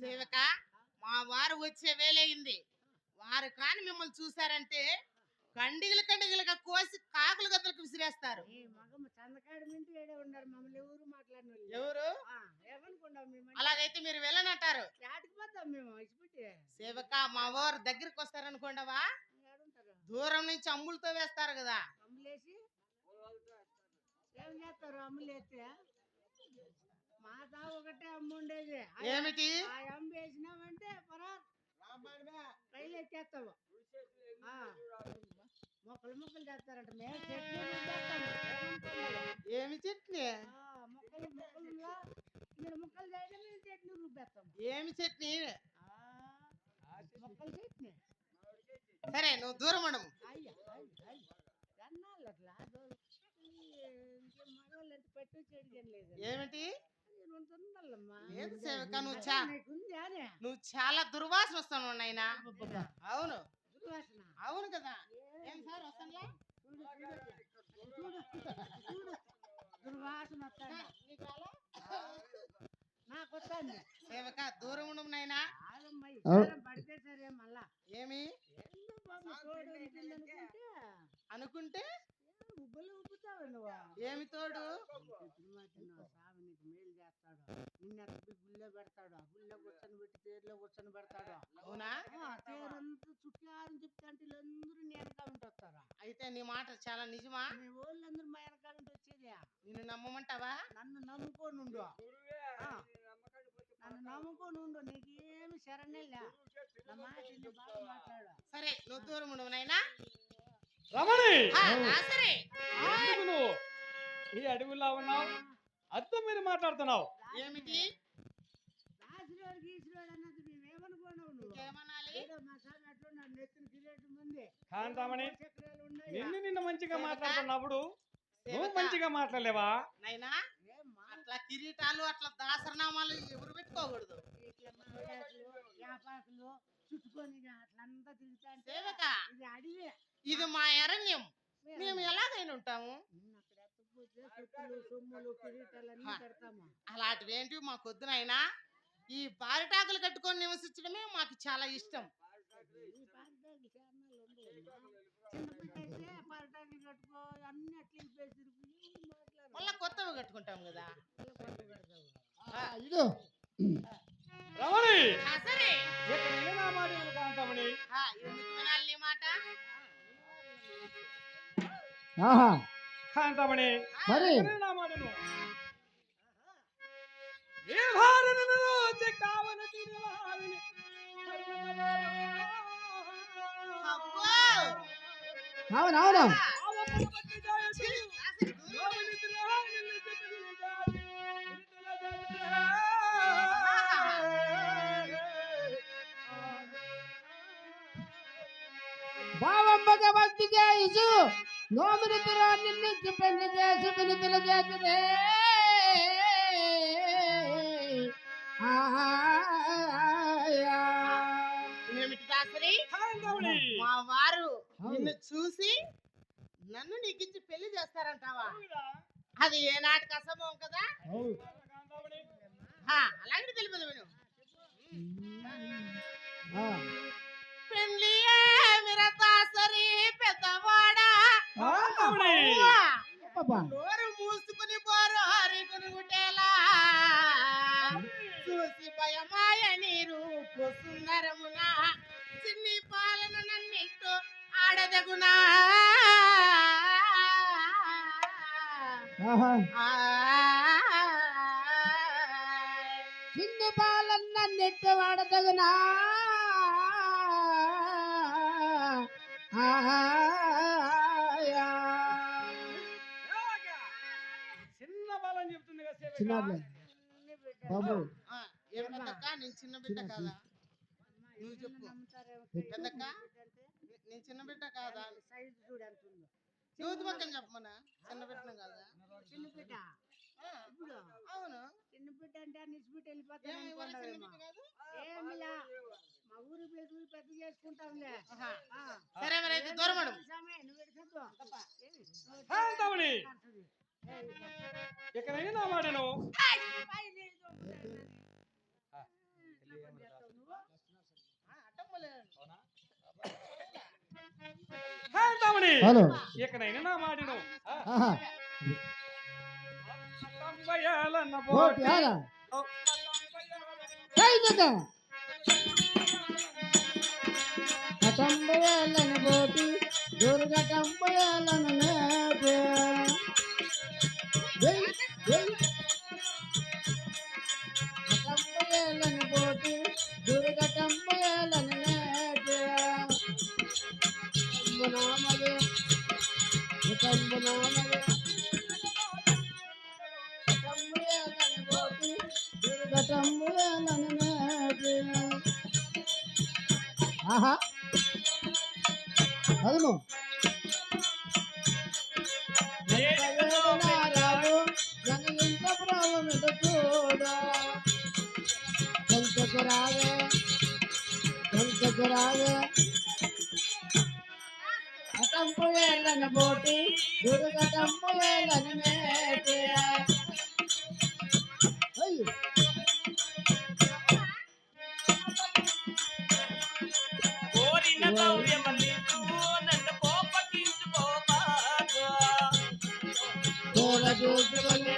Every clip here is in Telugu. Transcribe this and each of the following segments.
సేవక మా వారు వచ్చే వేలయింది వారు కాని మిమ్మల్ని చూసారంటే కండిగలు కండిగలుగా కోసి కాకులు గద్దలకు విసిరేస్తారు. ఎవరు అలాగైతే మీరు వెళ్ళనంటారు. సేవక మా వారు దగ్గరికి వస్తారనుకోండవా? దూరం నుంచి అమ్ములతో వేస్తారు కదా. అమ్ములేసి? ఏం చేస్తారు అమ్ములేస్తే? మా ఒకటే అమ్ము ఉండేది ఆ- ఏమిటి ఎత్తేస్తాము. మొక్కలు మొక్కలు చేస్తారంట మేము చెట్లు? ఏమి చట్నీ ఆ, మొక్కలు మొక్కలుగా మీరు మొక్కలు చేయడం మేము చెట్లు రుబ్బేస్తాము. ఏమి చట్నీ ఆ, మొక్కలు చట్నీ సరే నువ్వు దూరం ఉండము. అయ్యా ఎన్నాళ్ళు అట్లా? మగవాళ్ళు ఎంత పెట్టు చెడిగం లేదు ఏమిటి? రెండు నువ్వు చాలా దుర్వాసన వస్తాను నాయనా అవును. దుర్వాసన. అవును కదా. ఏం సార్ వస్తానులే దుర్వాసన నీకు సేవక దూరం ఉండము నాయనా కాదమ్మా ఈ కారం పడితే సరే మళ్ళా ఏమి ఏందో బాబు తోడు ఉంటుంది అనుకుంటే అనుకుంటే ఏ ఉబ్బలు ఉబ్బుతావు నువ్వు ఏమి తోడు తిరుమతిన్నావు స్వామి నీకు మేలు చేస్తాడు నిన్న గుళ్ళో పెడతాడు గుళ్ళో కూర్చొని పెట్టి తేరులో కూర్చొని పెడతాడు. అవునా? ఆ తేరంతా చుట్టారని చెప్తే అంటే వీళ్ళందరూ నీ వెనకాల ఉంటూ వస్తారా? అయితే నీ మాట చాలా నిజమా? మీ వాళ్ళందరూ మా వెనకాల ఉంటూ వచ్చేది. నిన్ను నమ్మమంటావా? నన్ను నమ్ముకొని నన్ను నమ్ముకొని ఉండు. నీకేమి శరణే లే నా మాట విని బాగా మాట్లాడు. సరే నువ్వు దూరం ఉండవు నాయనా. రమణి! ఆ, నా సరే. ఎందుకు నువ్వు ఈ అడవిలో ఉన్నావు? అర్థం మీద మాట్లాడుతున్నావు? ఏమిటి? అన్నది మా కాంతామణి చక్రాలు ఉన్నాయి? నిన్ను నిన్ను మంచిగా? మాట్లాడుతున్నప్పుడు నువ్వు మంచిగా మాట్లాడలేవా? నాయనా ఏమ్మా అట్లా కిరీటాలు అట్లా దాసరనామాలు ఎవరు పెట్టుకోకూడదు? ఇది అడివే. ఇది మా అరణ్యం. మేము ఎలాగైనా ఉంటాము. అలాంటివి ఏంటివి వద్దు నాయనా ఈ పారిటాకులు కట్టుకొని నివసించడమే మాకు చాలా ఇష్టం. మళ్ళా కొత్తవి కట్టుకుంటాం కదా. ఇదో. రమణి! సరే. కాంతామణి మరి? నా అవునవును ఆ, ఛీ, అసలు దూరం భావం భగవంతి చేసు నోమిని పిరాన్ని నుంచి పెళ్ళి చేసి వినుతులు చేసినే మా వారు నిన్ను చూసి నన్ను నీకిచ్చి పెళ్ళి చేస్తారంటావా? అది ఏ నాటికి అసంభవం కదా? అలాగే తెలియదు విను. పెళ్ళి విరతాసరి పెద్దవాడా? ఆ. చిన్న బాలన్న నెట్టు వాడతగునా. చిన్న బాలని చెప్తుంది కదా బాబు. నేను చిన్న బిడ్డ కాదా? నువ్వు చెప్పు. పెద్దక్క నే- నేను చిన్న బిడ్డ కాదా? సైజు చూడు ఎంత ఉందో యూత్ పక్కన చెప్పమన్నా చిన్న బిడ్డను కాదా? చిన్న బిడ్డ. ఇప్పుడు? అవును. చిన్న బిడ్డ అంటే. బిడ్డ మా ఊరి పెద్ద చేసుకుంటాంలే. సరే మరి అయితే దూరం నువ్వు ఎటు చెప్పు. హలో. ఇకనైనా నా మాటను అట్టంబయ్యాలన్న ఓ ఆహా. అదుము రావు జనగింత ప్రభావం చూడా కొంచెకు రావే కొంచెకు రావే. అటంపు కోరిన గౌర్యమల్లికు నన్ను కోపగించుకోబాగా కూర చూసుకొని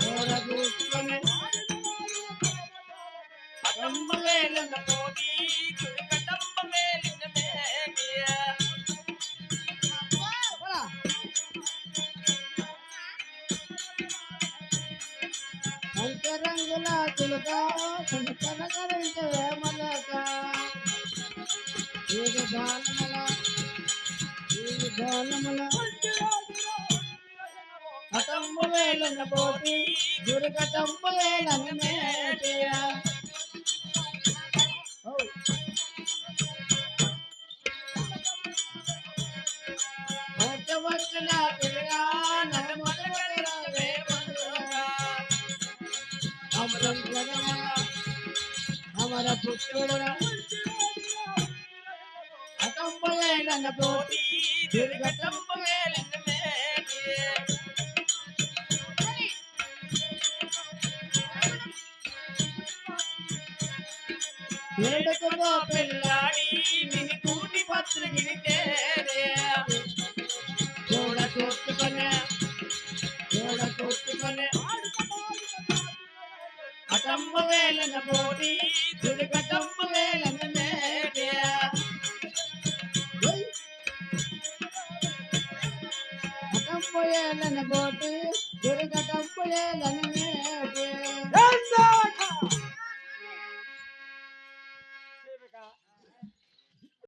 కూర చూసుకొని అటంబ వేలన పోటీ చుడికటంబ వేలిన మేగియ పోరా. పంచరంగుల చిలుక కనకరించే మలక ఇది బాణముల ఇది బాణముల మేటియ వచ్చిన పిల్లగా నన్ను మొదలవే అమరం అమర పుత్రుడున అకంబలేన పోటీ చుడికటంబ వేలిన మేగియ వేడుకతో పిల్లాడి విని కూటి పత్రికిని వేలన పోటీ అకంబలేన బోటు దుర్గటంబలేన మేటి